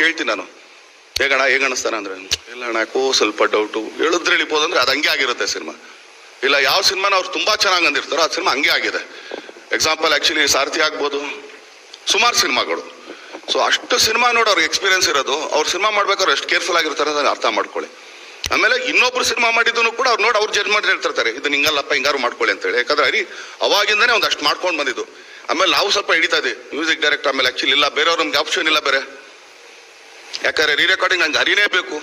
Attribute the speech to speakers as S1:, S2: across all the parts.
S1: ಕೇಳ್ತೀನಿ ನಾನು. ಹೇಗಣ ಹೇಗೆ ಅನಿಸ್ತಾನ ಅಂದ್ರೆ? ಇಲ್ಲ ಅಣ್ಣ, ಯಾಕೋ ಸ್ವಲ್ಪ ಡೌಟು ಹೇಳಿದ್ರೆ ಇಳಿಬೋದು ಅಂದ್ರೆ ಅದು ಹಂಗೆ ಆಗಿರುತ್ತೆ ಸಿನಿಮಾ. ಇಲ್ಲ ಯಾವ ಸಿನಿಮಾನ ಅವ್ರು ತುಂಬಾ ಚೆನ್ನಾಗಿ ಅಂದಿರ್ತಾರೋ ಆ ಸಿನಿಮಾ ಹಂಗೆ ಆಗಿದೆ. ಎಕ್ಸಾಂಪಲ್ ಆ್ಯಕ್ಚುಲಿ ಸಾರಥಿ ಆಗ್ಬೋದು. ಸುಮಾರು ಸಿನಿಮಾಗಳು. ಸೊ ಅಷ್ಟು ಸಿನಿಮಾ ನೋಡಿ ಅವ್ರಿಗೆ ಎಕ್ಸ್ಪೀರಿಯನ್ಸ್ ಇರೋದು. ಅವ್ರು ಸಿನಿಮಾ ಮಾಡ್ಬೇಕಾದ್ರೆ ಎಷ್ಟು ಕೇರ್ಫುಲ್ ಆಗಿರ್ತಾರೆ ಅಂತ ಅರ್ಥ ಮಾಡ್ಕೊಳ್ಳಿ. ಆಮೇಲೆ ಇನ್ನೊಬ್ರು ಸಿನಿಮಾ ಮಾಡಿದ್ದನ್ನು ಕೂಡ ಅವ್ರು ನೋಡಿ ಅವ್ರು ಜಡ್ಜ್ ಮಾಡಿ ಹೇಳ್ತಿರ್ತಾರೆ ಇದು ಹಿಂಗಲ್ಲಪ್ಪ, ಹಿಂಗಾರು ಮಾಡ್ಕೊಳ್ಳಿ ಅಂತೇಳಿ. ಯಾಕಂದ್ರೆ ಅರಿ ಅವಾಗಿಂದನೇ ಒಂದು ಅಷ್ಟು ಮಾಡ್ಕೊಂಡು ಬಂದಿದ್ದು. ಆಮೇಲೆ ನಾವು ಸ್ವಲ್ಪ ಹಿಡಿತಾ ಇದ್ದೀವಿ ಮ್ಯೂಸಿಕ್ ಡೈರೆಕ್ಟರ್ ಆಮೇಲೆ ಆ್ಯಕ್ಚುಲಿ ಇಲ್ಲ, ಬೇರೆಯವ್ರು ನಮ್ಗೆ ಆಪ್ಷನ್ ಇಲ್ಲ ಬೇರೆ. ಯಾಕಂದ್ರೆ ರೀ ರೆಕಾರ್ಡಿಂಗ್ ನಂಗೆ ಹರಿನೇ ಬೇಕು.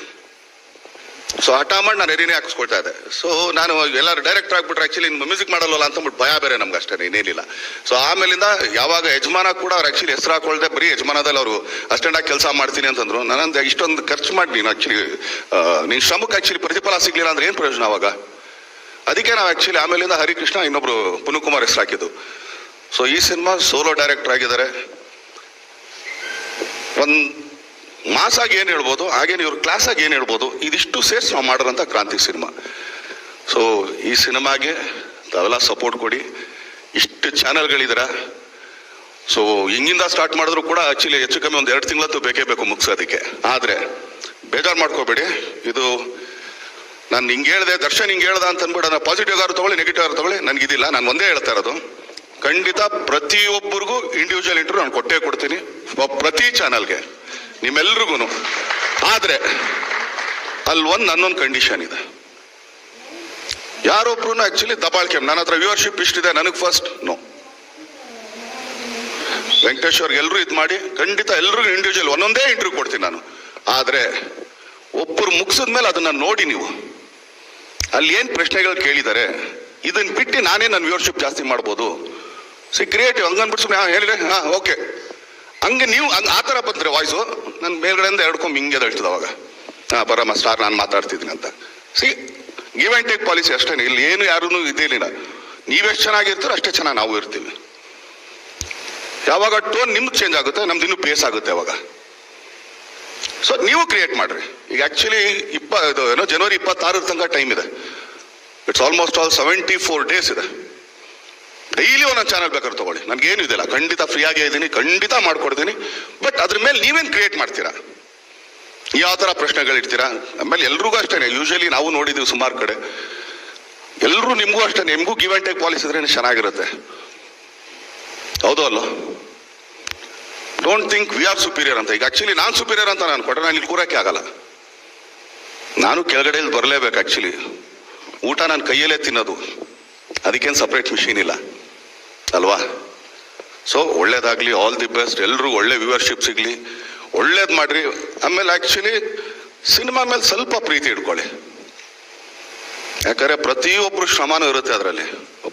S1: ಸೊ ಹಠ ಮಾಡಿ ನಾನು ಎರಿನೇ ಹಾಕಿಸ್ಕೊಳ್ತಾ ಇದ್ದೆ. ಸೊ ನಾನು ಎಲ್ಲರೂ ಡೈರೆಕ್ಟ್ ಆಗ್ಬಿಟ್ರೆ ಆಕ್ಚುಲಿ ಮ್ಯೂಸಿಕ್ ಮಾಡಲ್ಲ ಅಂತ ಅಂದ್ಬಿಟ್ಟು ಭಯ ಬೇರೆ ನಮ್ಗೆ ಅಷ್ಟೇ, ಇನ್ನೇನಿಲ್ಲ. ಸೊ ಆಮೇಲಿಂದ ಯಾವಾಗ ಯಜಮಾನ ಕೂಡ ಅವ್ರು ಆ್ಯಕ್ಚುಲಿ ಹೆಸರು ಹಾಕೊಳ್ದೆ, ಬರೀ ಯಜಮಾನದಲ್ಲಿ ಅವರು ಅಷ್ಟೆಂಡ್ ಆಗಿ ಕೆಲಸ ಮಾಡ್ತೀನಿ ಅಂತಂದ್ರು. ನಾನಂದ್ರೆ ಇಷ್ಟೊಂದು ಖರ್ಚು ಮಾಡಿ ನೀನು ಆ್ಯಕ್ಚುಲಿ ನಿನ್ ಶ್ರಮಕ್ಕೆ ಆ್ಯಕ್ಚುಲಿ ಪ್ರತಿಫಲ ಸಿಗ್ಲಿಲ್ಲ ಅಂದ್ರೆ ಏನು ಪ್ರಯೋಜನ ಅವಾಗ? ಅದಕ್ಕೆ ನಾವು ಆ್ಯಕ್ಚುಲಿ ಆಮೇಲಿಂದ ಹರಿಕೃಷ್ಣ ಇನ್ನೊಬ್ರು ಪುನಃಕುಮಾರ್ ಹೆಸರು ಹಾಕಿದ್ದು. ಸೊ ಈ ಸಿನಿಮಾ ಸೋಲೋ ಡೈರೆಕ್ಟರ್ ಆಗಿದ್ದಾರೆ. ಒಂದ್ ಮಾಸ್ ಆಗಿ ಏನು ಹೇಳ್ಬೋದು, ಹಾಗೇನೆ ಇವರು ಕ್ಲಾಸ್ ಆಗಿ ಏನು ಹೇಳ್ಬೋದು, ಇದಿಷ್ಟು ಸೇರಿಸಿ ನಾವು ಮಾಡಿರೋಂಥ ಕ್ರಾಂತಿ ಸಿನಿಮಾ. ಸೊ ಈ ಸಿನಿಮಾಗೆ ತಾವೆಲ್ಲ ಸಪೋರ್ಟ್ ಕೊಡಿ. ಇಷ್ಟು ಚಾನೆಲ್ಗಳಿದ್ದೀರ ಸೊ ಹಿಂಗಿಂದ ಸ್ಟಾರ್ಟ್ ಮಾಡಿದ್ರು ಕೂಡ ಆ್ಯಕ್ಚುಲಿ ಹೆಚ್ಚು ಕಮ್ಮಿ ಒಂದು ಎರಡು ತಿಂಗಳತ್ತು ಬೇಕೇ ಬೇಕು ಮುಗಿಸೋದಕ್ಕೆ. ಆದರೆ, ಬೇಜಾರು ಮಾಡ್ಕೋಬೇಡಿ. ಇದು ನಾನು ಹಿಂಗೆ ಹೇಳಿದೆ, ದರ್ಶನ್ ಹಿಂಗೆ ಹೇಳ್ದ ಅಂತ ಅಂದ್ಬಿಟ್ಟು ಪಾಸಿಟಿವ್ ಆರು ತಗೊಳ್ಳಿ ನೆಗೆಟಿವ್ ತಗೊಳ್ಳಿ, ನನಗೆ ಇದಿಲ್ಲ. ನಾನು ಒಂದೇ ಹೇಳ್ತಾ ಇರೋದು. ಖಂಡಿತ ಪ್ರತಿಯೊಬ್ಬರಿಗೂ ಇಂಡಿವಿಜುವಲ್ ಇಂಟರ್ವ್ಯೂ ನಾನು ಕೊಟ್ಟೇ ಕೊಡ್ತೀನಿ. ಪ್ರತಿ ಚಾನಲ್ಗೆ ನಿಮ್ಮೆಲ್ರಿಗೂ ಆದರೆ, ಅಲ್ಲಿ ಒಂದು ನನ್ನೊಂದು ಕಂಡೀಷನ್ ಇದೆ. ಯಾರೊಬ್ರು ಆಕ್ಚುಲಿ ದಬಾಳ್ಕೆ ನನ್ನ ಹತ್ರ ವ್ಯೂವರ್ಶಿಪ್ ಇಷ್ಟಿದೆ ನನಗೆ ಫಸ್ಟ್ ನೋ ವೆಂಕಟೇಶ್ ಅವ್ರಿಗೆ ಎಲ್ಲರೂ ಇದು ಮಾಡಿ, ಖಂಡಿತ ಎಲ್ರಿಗೂ ಇಂಡಿವಿಜುವಲ್ ಒಂದೊಂದೇ ಇಂಟರ್ವ್ಯೂ ಕೊಡ್ತೀನಿ ನಾನು. ಆದರೆ ಒಬ್ಬರು ಮುಗಿಸಿದ ಮೇಲೆ ಅದನ್ನು ನೋಡಿ ನೀವು. ಅಲ್ಲಿ ಏನು ಪ್ರಶ್ನೆಗಳು ಕೇಳಿದ್ದಾರೆ ಇದನ್ನು ಬಿಟ್ಟು ನಾನೇ ನನ್ನ ವ್ಯೂವರ್ಶಿಪ್ ಜಾಸ್ತಿ ಮಾಡ್ಬೋದು. ಸಿ ಕ್ರಿಯೇಟಿವ್ ಹಂಗನ್ಬಿಟ್ಟು ಸುಮ್ಮನೆ ಹಾಂ, ಹೇಳಿದೆ, ಹಾಂ ಓಕೆ ಹಂಗೆ ನೀವು, ಹಂಗೆ ಆ ಥರ ಬಂದರೆ ವಾಯ್ಸು ನನ್ನ ಮೇಲ್ಗಡೆಯಿಂದ ಕೊಂಬ್ ಹಿಂಗೆ ಹೇಳ್ತದೆ ಅವಾಗ. ಹಾಂ ಬರಮ್ಮ ಸ್ಟಾರ್ ನಾನು ಮಾತಾಡ್ತಿದ್ದೀನಿ ಅಂತ. See give and take policy ಅಷ್ಟೇ ಇಲ್ಲಿ ಏನು ಯಾರೂ ಇದೇನಿಲ್ಲ ನೀವೆಷ್ಟು ಚೆನ್ನಾಗಿರ್ತೀರೋ ಅಷ್ಟೇ ಚೆನ್ನಾಗಿ ನಾವು ಇರ್ತೀವಿ. ಯಾವಾಗ ಟೋನ್ ನಿಮ್ದು ಚೇಂಜ್ ಆಗುತ್ತೆ, ನಮ್ದು ಇನ್ನೂ ಪೇಸ್ ಆಗುತ್ತೆ ಅವಾಗ. ಸೊ ನೀವು ಕ್ರಿಯೇಟ್ ಮಾಡ್ರಿ. ಈಗ ಆ್ಯಕ್ಚುಲಿ ಇಪ್ಪ ಏನೋ ಜನವರಿ ಇಪ್ಪತ್ತಾರರ ತನಕ ಟೈಮ್ ಇದೆ. It's almost all seventy four days ಇದೆ. ಡೈಲಿ ಒಂದೊಂದು ಚಾನಲ್ ಬೇಕಾದ್ರೆ ತಗೊಳ್ಳಿ. ನನಗೇನು ಇದೆಲ್ಲ. ಖಂಡಿತ ಫ್ರೀ ಇದ್ದೀನಿ, ಖಂಡಿತ ಮಾಡ್ಕೊಡ್ತೀನಿ. ಬಟ್ ಅದ್ರ ಮೇಲೆ ನೀವೇನು ಕ್ರಿಯೇಟ್ ಮಾಡ್ತೀರಾ? ಯಾವ ಥರ ಪ್ರಶ್ನೆಗಳಿಡ್ತೀರಾ ಆಮೇಲೆ ಎಲ್ರಿಗೂ ಅಷ್ಟೇ ಯೂಶಲಿ ನಾವು ನೋಡಿದ್ದೀವಿ ಸುಮಾರು ಕಡೆ. ಎಲ್ಲರೂ ನಿಮಗೂ ಅಷ್ಟೇ. ನಿಮಗೂ ಗಿವ್ ಆ್ಯಂಡ್ ಟೇಕ್ ಪಾಲಿಸಿ ಇದ್ರೆ ಚೆನ್ನಾಗಿರುತ್ತೆ. ಹೌದು ಅಲ್ಲ? Don't think we are superior ಅಂತ. ಈಗ ಆ್ಯಕ್ಚುಲಿ ನಾನು ಸುಪೀರಿಯರ್ ಅಂತ ನಾನು ಕೊಟ್ಟರೆ ನಾನು ಇಲ್ಲಿ ಕೂರಕ್ಕೆ ಆಗಲ್ಲ. ನಾನು ಕೆಳಗಡೆಯಲ್ಲಿ ಬರಲೇಬೇಕು ಆ್ಯಕ್ಚುಲಿ ಊಟ ನಾನು ಕೈಯಲ್ಲೇ ತಿನ್ನೋದು. ಅದಕ್ಕೇನು ಸಪ್ರೇಟ್ ಮಿಷಿನ್ ಇಲ್ಲ. ಅಲ್ವಾ? ಸೊ ಒಳ್ಳೇದಾಗಲಿ ಆಲ್ ದಿ ಬೆಸ್ಟ್ ಎಲ್ಲರೂ ಒಳ್ಳೆ ವ್ಯೂವರ್ಶಿಪ್ ಸಿಗ್ಲಿ. ಒಳ್ಳೇದು ಮಾಡ್ರಿ. ಆಮೇಲೆ ಆ್ಯಕ್ಚುಲಿ ಸಿನಿಮಾ ಮೇಲೆ ಸ್ವಲ್ಪ ಪ್ರೀತಿ ಇಟ್ಕೊಳ್ಳಿ. ಯಾಕಂದ್ರೆ ಪ್ರತಿಯೊಬ್ಬರು ಶ್ರಮನೂ ಇರುತ್ತೆ ಅದರಲ್ಲಿ. ಒಬ್ಬ